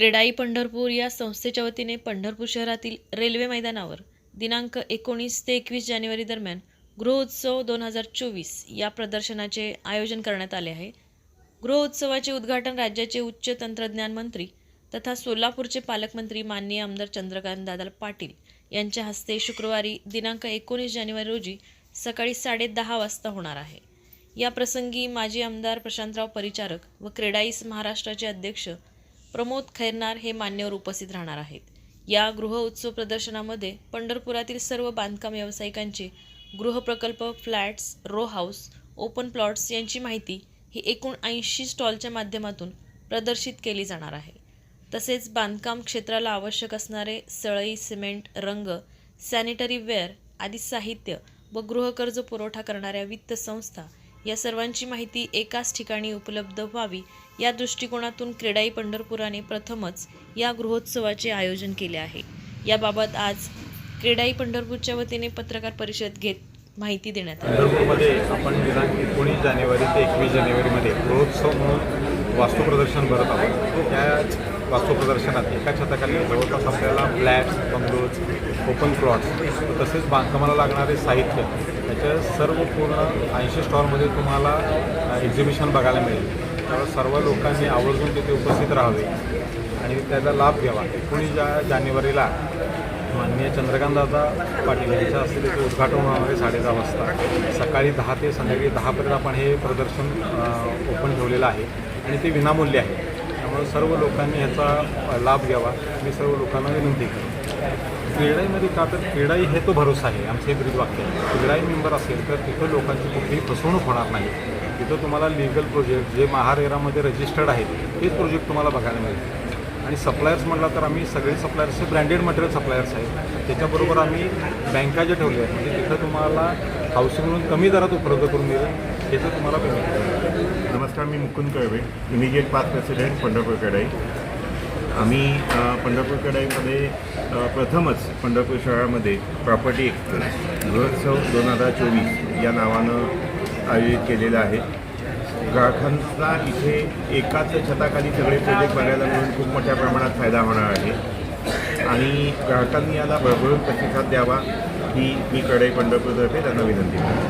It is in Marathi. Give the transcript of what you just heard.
क्रेडाई पंढरपूर या संस्थेच्या वतीने पंढरपूर शहरातील रेल्वे मैदानावर दिनांक एकोणीस ते एकवीस जानेवारी दरम्यान गृहोत्सव दोन हजार चोवीस या प्रदर्शनाचे आयोजन करण्यात आले आहे. गृहोत्सवाचे उद्घाटन राज्याचे उच्च तंत्रज्ञान मंत्री तथा सोलापूरचे पालकमंत्री माननीय आमदार चंद्रकांत दादा पाटील यांच्या हस्ते शुक्रवारी दिनांक एकोणीस जानेवारी रोजी सकाळी साडेदहा वाजता होणार आहे. या प्रसंगी माजी आमदार प्रशांतराव परिचारक व क्रेडाईस महाराष्ट्राचे अध्यक्ष प्रमोद खैरनार हे मान्यवर उपस्थित राहणार आहेत. या गृह उत्सव प्रदर्शनामध्ये पंढरपुरातील सर्व बांधकाम व्यावसायिकांचे गृहप्रकल्प flats row house open plots यांची माहिती ही एकूण ऐंशी स्टॉलच्या माध्यमातून प्रदर्शित केली जाणार आहे. तसेच बांधकाम क्षेत्राला आवश्यक असणारे सळई सिमेंट रंग सॅनिटरी वेअर आदी साहित्य व गृहकर्ज पुरवठा करणाऱ्या वित्त संस्था या सर्वांची माहिती एकाच ठिकाणी उपलब्ध व्हावी या दृष्टिकोनातून क्रेडाई पंढरपुराने प्रथमच या गृहोत्सवाचे आयोजन केले आहे. याबाबत आज क्रेडाई पंढरपूरच्या वतीने पत्रकार परिषद घेत माहिती देण्यात आली. पंढरपूरमध्ये आपण दिनांक एकोणीस जानेवारी ते एकवीस जानेवारीमध्ये गृहोत्सव म्हणून वास्तू प्रदर्शन भरत आहोत. त्याच वास्तू प्रदर्शनात एका छताखाली जवळपास आपल्याला फ्लॅट्स बंगलोज ओपन प्लॉट्स तसेच बांधकामाला लागणारे साहित्य त्याच्या सर्व पूर्ण ऐंशी स्टॉलमध्ये तुम्हाला एक्झिबिशन बघायला मिळेल. त्यामुळे सर्व लोकांनी आवर्जून तिथे उपस्थित राहावे आणि त्याचा लाभ घ्यावा. एकोणीस जा जानेवारीला माननीय चंद्रकांतदादा पाटील यांच्या हस्ते त्याचे उद्घाटन होणार आहे साडेदहा वाजता. सकाळी दहा ते संध्याकाळी दहापर्यंत आपण हे प्रदर्शन ओपन ठेवलेलं आहे आणि ते विनामूल्य आहे. त्यामुळे सर्व लोकांनी ह्याचा लाभ घ्यावा. मी सर्व लोकांना विनंती करतो. क्रीडाईमध्ये का तर क्रीडाई हे तो भरोसा आहे. आमचं हे वाक्य आहे. क्रीडाई मेंबर असेल तर तिथं लोकांची कुठलीही फसवणूक होणार नाही. तिथं तुम्हाला लिगल प्रोजेक्ट जे महारेरामध्ये रजिस्टर्ड आहेत तेच प्रोजेक्ट तुम्हाला बघायला मिळतील आणि सप्लायर्स म्हटलं तर आम्ही सगळे सप्लायर्स हे ब्रँडेड मटेरियल सप्लायर्स आहेत. त्याच्याबरोबर आम्ही बँका ज्या ठेवल्या आहेत म्हणजे तिथं तुम्हाला हाऊसिंग म्हणून कमी दरात उपलब्ध करून मिळेल त्याचं तुम्हाला पेमेंट नमस्कार मी Mukund Kalve immediate past president Pandharpur कडाई. आम्ही पंढरपूर कडाईमध्ये प्रथमच पंढरपूर शहरामध्ये प्रॉपर्टी एक्सप्रेस गृहोत्सव दोन हजार चोवीस या नावानं आयोजित केलेलं आहे. ग्राहकांचा इथे एकाच छताखाली सगळे प्रोजेक्ट बघायला मिळून खूप मोठ्या प्रमाणात फायदा होणार आहे. आणि ग्राहकांनी याला भरभरून प्रतिसाद द्यावा ही मी कडाई पंढरपूरतर्फे त्यांना विनंती करतो.